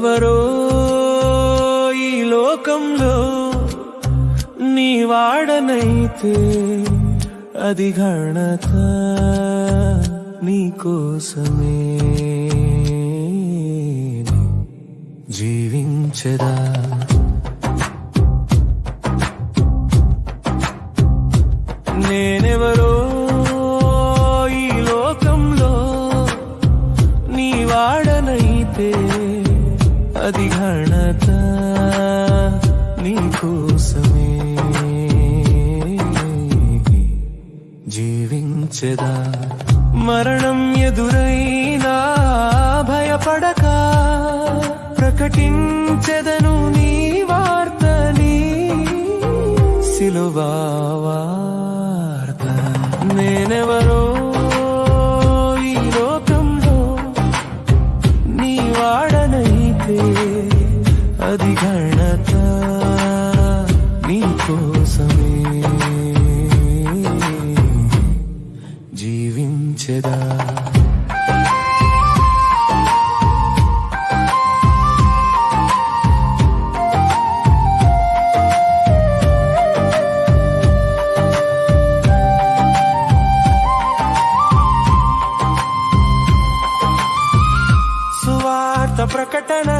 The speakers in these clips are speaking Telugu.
ఎవరో ఈ లోకంలో నీ వాడనైతే అది గణత నీకోసమే జీవించదా నేనెవరో అది ఘనత నీ కోసమే జీవించదా. మరణం ఎదురైనా భయపడక. ప్రకటించదను నీ వార్తని. సిలువా అది ఘనత నీ జీవించదా ప్రకటన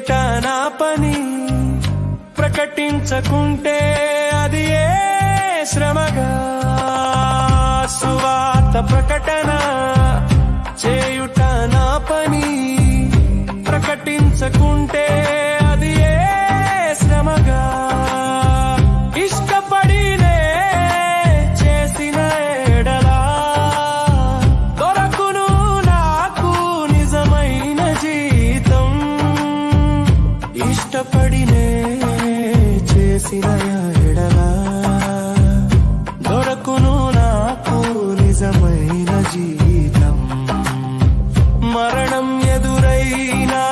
చేయుట నా పని? ప్రకటించకుంటే అది ఏ శ్రమగా? సువార్త ప్రకటన చేయుట నా పని? ప్రకటించకుంటే ఇష్టపడినే చేసిన ఎడలా దొరకును నాకు నిజమైన జీవితం. మరణం ఎదురైనా